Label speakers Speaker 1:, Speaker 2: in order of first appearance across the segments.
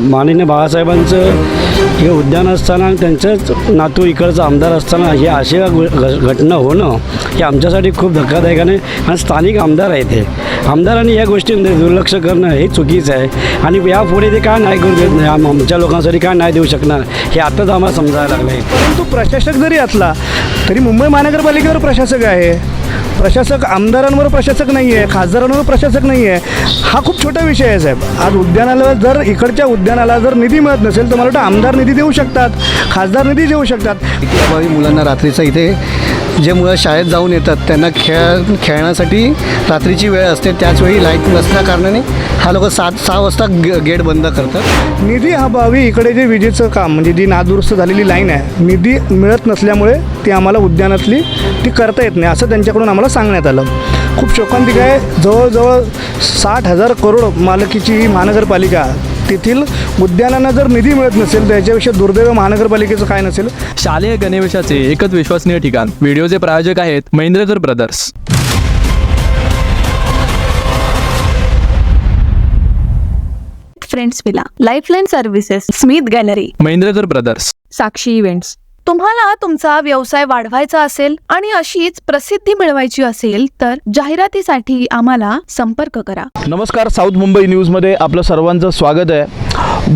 Speaker 1: माननीय बाळासाहेबांचं हे उद्यान असताना आणि त्यांचंच नातू इकडचं आमदार असताना हे अशी घ- घटना होणं हे आमच्यासाठी खूप धक्कादायक आहे आणि स्थानिक आमदार आहेत हे. आमदारांनी या गोष्टींमध्ये दुर्लक्ष करणं हे चुकीचं आहे. आणि यापुढे ते काय नाही करू देत नाही आम- आमच्या लोकांसाठी काय नाही देऊ शकणार हे आताच आम्हाला समजायला लागलं आहे
Speaker 2: परंतु प्रशासक जरी असला तरी मुंबई महानगरपालिकेवर प्रशासक आहे. प्रशासक आमदारांवर प्रशासक नाही आहे खासदारांवर प्रशासक नाही आहे हा खूप छोटा विषय आहे साहेब. आज उद्यानाला जर इकडच्या उद्यानाला जर निधी मिळत नसेल तर मला वाटतं आमदार निधी देऊ शकतात खासदार निधी देऊ शकतात.
Speaker 3: अभावी मुलांना रात्रीचं इथे जे मुलं शाळेत जाऊन येतात त्यांना खेळ खेळण्यासाठी रात्रीची वेळ असते त्याचवेळी लाइट नसल्या कारणाने हा लोक सात सहा वाजता गे गेट बंद करतात.
Speaker 2: निधी अभावी इकडे जे विजेचं काम म्हणजे जी नादुरुस्त झालेली लाईन आहे निधी मिळत नसल्यामुळे ती आम्हाला उद्यानातली ती करता येत नाही असं त्यांच्याकडून आम्हाला सांगण्यात आलं. खूप शोकांतिक आहे. जवळजवळ साठ हजार करोड मालकीची ही महानगरपालिका तेथील उद्यानांना जर निधी मिळत नसेल तर याच्यापेक्षा दुर्दैव महानगरपालिकेचं काय नसेल?
Speaker 4: शालेय गणवेशाचे एकच विश्वसनीय ठिकाण व्हिडिओचे प्रायोजक आहेत Mahendrakar brothers.
Speaker 5: Friends villa lifeline services Smith gallery
Speaker 4: Mahendrakar brothers.
Speaker 5: Sakshi events तुम्हाला तुमचा व्यवसाय वाढवायचा असेल आणि अशीच प्रसिद्धी मिळवायची असेल तर जाहिरातीसाठी आम्हाला संपर्क करा.
Speaker 6: नमस्कार साऊथ मुंबई न्यूजमध्ये आपलं सर्वांचं स्वागत आहे.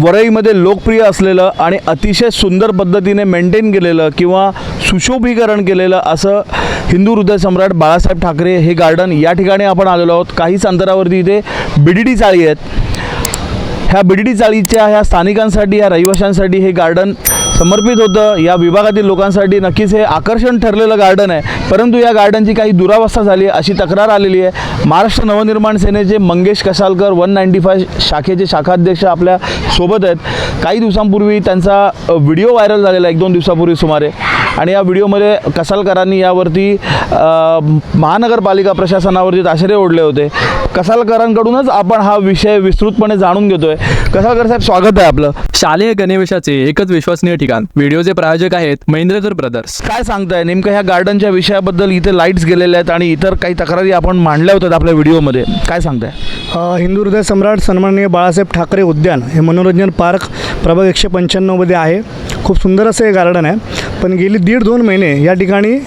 Speaker 6: वरईमध्ये लोकप्रिय असलेलं आणि अतिशय सुंदर पद्धतीने मेंटेन केलेलं किंवा सुशोभीकरण केलेलं असं हिंदू हृदय सम्राट बाळासाहेब ठाकरे हे गार्डन या ठिकाणी आपण आलेलो आहोत. काहीच अंतरावरती इथे बिडीडी चाळी आहेत. ह्या बिडडी चाळीच्या ह्या स्थानिकांसाठी ह्या रहिवाशांसाठी हे गार्डन समर्पित होतं. या विभागातील लोकांसाठी नक्कीच हे आकर्षण ठरलेलं गार्डन आहे. परंतु या गार्डनची काही दुरावस्था झाली अशी तक्रार आलेली आहे. महाराष्ट्र नवनिर्माण सेनेचे Mangesh Kasalkar one ninety five शाखेचे शाखाध्यक्ष आपल्यासोबत आहेत. काही दिवसांपूर्वी त्यांचा व्हिडिओ व्हायरल झालेला एक दोन दिवसापूर्वी सुमारे. आणि या व्हिडिओमध्ये कसालकरांनी यावरती महानगरपालिका प्रशासनावरती ताशेरे ओढले होते. कसालकरांकडूनच आपण हा विषय विस्तृतपणे जाणून घेतोय. कसालकर साहेब स्वागत आहे आपलं.
Speaker 4: शालेय गणवेशाचे एकच विश्वसनीय ठिकाण व्हिडिओचे प्रायोजक आहेत महेंद्रकर ब्रदर्स
Speaker 6: काय सांगताय नेमकं ह्या गार्डनच्या विषयाबद्दल इथे लाईट्स गेलेल्या आहेत आणि इतर काही तक्रारी आपण मांडल्या होत्यात आपल्या व्हिडिओमध्ये काय सांगताय?
Speaker 2: हिंदू हृदय सम्राट सन्माननीय बाळासाहेब ठाकरे उद्यान हे मनोरंजन पार्क प्रभाग एकशे पंच्याण्णवमध्ये आहे. खूप सुंदर असं हे गार्डन आहे. पण गेली दीड दोन महिने या ठिकाणी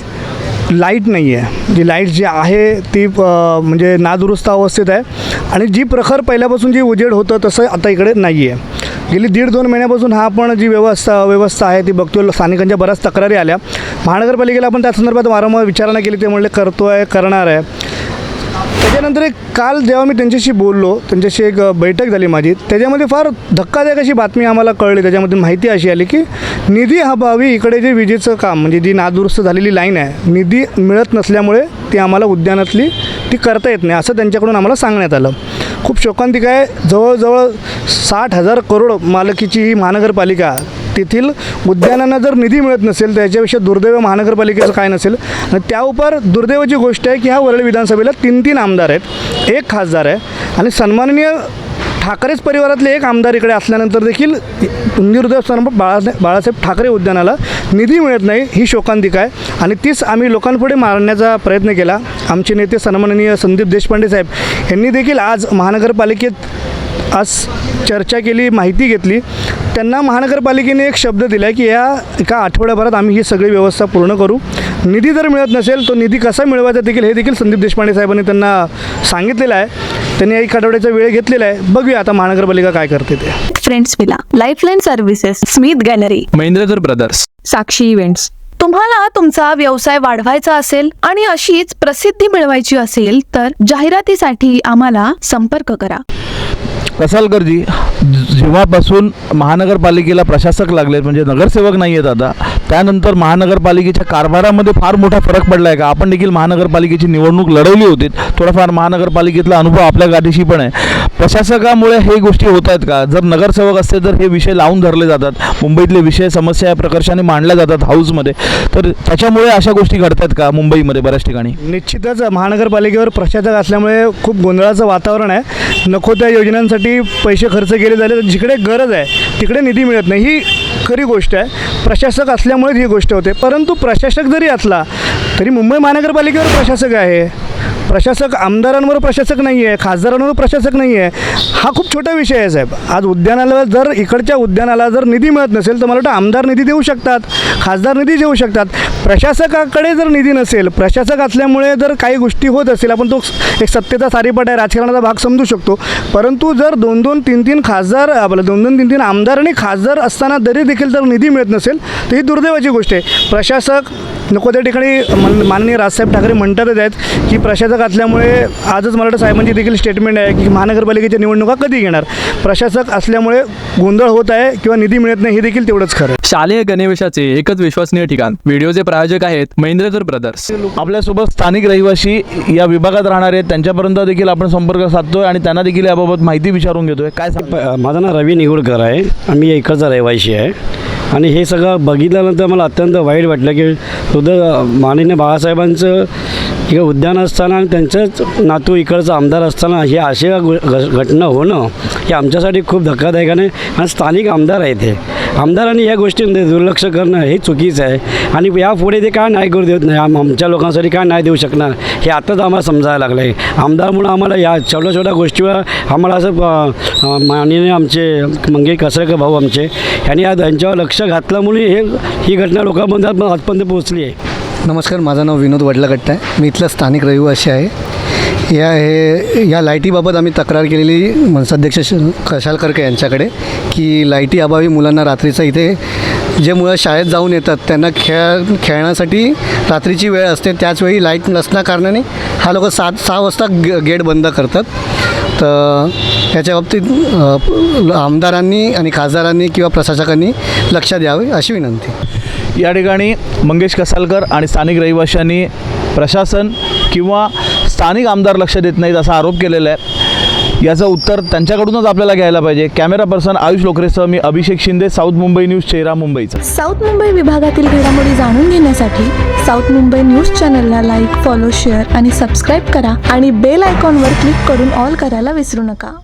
Speaker 2: लाइट नाही आहे. जी लाइट जी आहे ती म्हणजे नादुरुस्त अवस्थेत आहे. आणि जी प्रखर पहिल्यापासून जी उजेड होतं तसं आता इकडे नाही आहे. गेली दीड दोन महिन्यापासून हा आपण जी व्यवस्था व्यवस्था आहे ती बघतो स्थानिकांच्या बऱ्याच तक्रारी आल्या. महानगरपालिकेला आपण त्या संदर्भात वारंवार विचारणा केली. ते म्हणले करतो आहे करणार आहे. त्याच्यानंतर एक काल जेव्हा मी त्यांच्याशी बोललो त्यांच्याशी एक बैठक झाली माझी त्याच्यामध्ये फार धक्कादायक अशी बातमी आम्हाला कळली. त्याच्यामध्ये माहिती अशी आली की निधी अभावी इकडे जे विजेचं काम म्हणजे जी नादुरुस्त झालेली लाईन आहे निधी मिळत नसल्यामुळे ती आम्हाला उद्यानातली ती करता येत नाही असं त्यांच्याकडून आम्हाला सांगण्यात आलं. खूप शोकांतिक आहे जवळजवळ साठ हजार करोड मालकीची ही महानगरपालिका तेथील उद्यानांना जर निधी मिळत नसेल तर याच्यापेक्षा दुर्दैव महानगरपालिकेचं काय नसेल? आणि त्याउपर दुर्दैवाची गोष्ट आहे की ह्या वरळी विधानसभेला तीन तीन आमदार आहेत एक खासदार आहे आणि सन्माननीय ठाकरेच परिवारातले एक आमदार इकडे असल्यानंतर देखील हृदय सम्राट बाळासाहेब बाळासाहेब ठाकरे उद्यानाला निधी मिळत नाही ही शोकांतिका आहे. आणि तीच आम्ही लोकांपुढे मारण्याचा प्रयत्न केला. आमचे नेते सन्माननीय संदीप देशपांडे साहेब यांनी देखील आज महानगरपालिकेत आज चर्चा केली माहिती घेतली. त्यांना महानगरपालिकेने एक शब्द दिला आहे की या एका आठवड्याभरात आम्ही ही सगळी व्यवस्था पूर्ण करू. निधी जर मिळत नसेल तो निधी कसा मिळवायचा देखील हे देखील संदीप देशपांडे साहेबांनी त्यांना सांगितलेलं आहे. त्यांनी एक आठवड्याचा वेळ घेतलेला आहे. बघूया आता महानगरपालिका काय करते ते.
Speaker 5: Friends villa lifeline services Smith gallery
Speaker 4: Mahendrakar brothers
Speaker 5: Sakshi events तुम्हाला तुमचा व्यवसाय वाढवायचा असेल आणि अशीच प्रसिद्धी मिळवायची असेल तर जाहिरातीसाठी आम्हाला संपर्क करा.
Speaker 6: कसालकरजी जेव्हापासून महानगरपालिकेला प्रशासक लागलेत म्हणजे नगरसेवक नाही आहेत आता त्यानंतर महानगरपालिकेच्या कारभारामध्ये फार मोठा फरक पडला आहे का? आपण देखील महानगरपालिकेची निवडणूक लढवली होती थोडाफार महानगरपालिकेतला अनुभव आपल्या गाठीशी पण आहे. प्रशासकामुळे हे गोष्टी होत आहेत का? जर नगरसेवक असते तर हे विषय लावून धरले जातात. मुंबईतले विषय समस्या या प्रकर्षाने मांडल्या जातात हाऊसमध्ये. तर त्याच्यामुळे अशा गोष्टी घडतात का मुंबईमध्ये बऱ्याच ठिकाणी?
Speaker 2: निश्चितच महानगरपालिकेवर प्रशासक असल्यामुळे खूप गोंधळाचं वातावरण आहे. नको त्या योजनांसाठी पैसे खर्च केले झाले तर जिकडे गरज आहे तिकडे निधी मिळत नाही. ही खरी गोष्ट आहे. प्रशासक असल्यामुळेच ही गोष्ट होते. परंतु प्रशासक जरी असला तरी मुंबई महानगरपालिकेवर प्रशासक आहे. प्रशासक आमदारांवर प्रशासक नाही आहे खासदारांवर प्रशासक नाही आहे. हा खूप छोटा विषय आहे साहेब. आज उद्यानाला जर इकडच्या उद्यानाला जर निधी मिळत नसेल तर मला वाटतं आमदार निधी देऊ शकतात खासदार निधी देऊ शकतात. प्रशासकाकडे जर निधी नसेल प्रशासक असल्यामुळे जर काही गोष्टी होत असतील आपण तो एक सत्तेचा सारीपट आहे राजकारणाचा भाग समजू शकतो. परंतु जर दोन दोन तीन तीन खासदार आपलं दोन दोन तीन तीन आमदार आणि खासदार असताना तरी देखील जर निधी मिळत नसेल तर ही दुर्दैवाची गोष्ट आहे. प्रशासक नको त्या ठिकाणी मन माननीय राजसाहेब ठाकरे म्हणतातच आहेत की प्रशासक असल्यामुळे आजच मराठा साहेबांची देखील स्टेटमेंट आहे की महानगरपालिकेच्या निवडणुका कधी घेणार प्रशासक असल्यामुळे गोंधळ होत आहे किंवा निधी मिळत नाही हे देखील तेवढंच खरं
Speaker 4: शालेय गणवेशाचे एकच विश्वसनीय ठिकाण. व्हिडिओचे प्रायोजक आहेत महेंद्रकर ब्रदर्स
Speaker 6: आपल्यासोबत स्थानिक रहिवासी या विभागात राहणार आहेत. त्यांच्यापर्यंत देखील आपण संपर्क साधतोय आणि त्यांना देखील याबाबत माहिती विचारून घेतोय. काय
Speaker 1: माझं नाव रवी निगुडकर आहे. आणि मी इकडचा रहिवाशी आहे. आणि हे सगळं बघितल्यानंतर मला अत्यंत वाईट वाटलं की सुद्धा माननीय बाळासाहेबांचं इकडे उद्यान असताना आणि त्यांचंच नातू इकडचा आमदार असताना हे असे घ- घटना होणं हे आमच्यासाठी खूप धक्कादायक आहे आणि स्थानिक आमदार आहे ते आमदारांनी या गोष्टींमध्ये दुर्लक्ष करणं हे चुकीचं आहे. आणि यापुढे ते काय नाही करू देत नाही आम आमच्या लोकांसाठी काय नाही देऊ शकणार हे आताच आम्हाला समजायला लागलं आहे. आमदार आम्हाला या छोट्या छोट्या गोष्टीवर आम्हाला असं माननीय आमचे मंगे कसरकर भाऊ आमचे यांनी या त्यांच्यावर लक्ष घातल्यामुळे हे ही घटना लोकांमध्ये आजपर्यंत पोहोचली आहे.
Speaker 3: नमस्कार माझं नाव विनोद वडलागट्ट आहे. मी इथलं स्थानिक रहिवासी आहे. या हे या लाईटीबाबत आम्ही तक्रार केलेली मनसाध्यक्ष श- यांच्याकडे की लाईटी अभावी मुलांना रात्रीचा इथे जे मुलं शाळेत जाऊन येतात त्यांना खेळ खेळण्यासाठी रात्रीची वेळ असते त्याचवेळी लाइट नसल्याकारणाने हा लोक सात सहा वाजता गे गेट बंद करतात. तर याच्या बाबतीत आमदारांनी आणि खासदारांनी किंवा प्रशासकांनी लक्ष द्यावे अशी विनंती.
Speaker 6: या ठिकाणी मंगेश कसालकर आणि स्थानिक रहिवाशांनी प्रशासन किंवा स्थानिक आमदार लक्ष देत नाहीत असा आरोप केलेला आहे. याचं उत्तर त्यांच्याकडूनच आपल्याला घ्यायला पाहिजे. कॅमेरा पर्सन आयुष लोकरेसह मी अभिषेक शिंदे साऊथ मुंबई न्यूज चेहरा मुंबईचा.
Speaker 7: साऊथ मुंबई विभागातील घडामोडी जाणून घेण्यासाठी साऊथ मुंबई न्यूज चॅनलला लाईक फॉलो शेअर आणि सबस्क्राईब करा आणि बेल आयकॉनवर क्लिक करून ऑल करायला विसरू नका.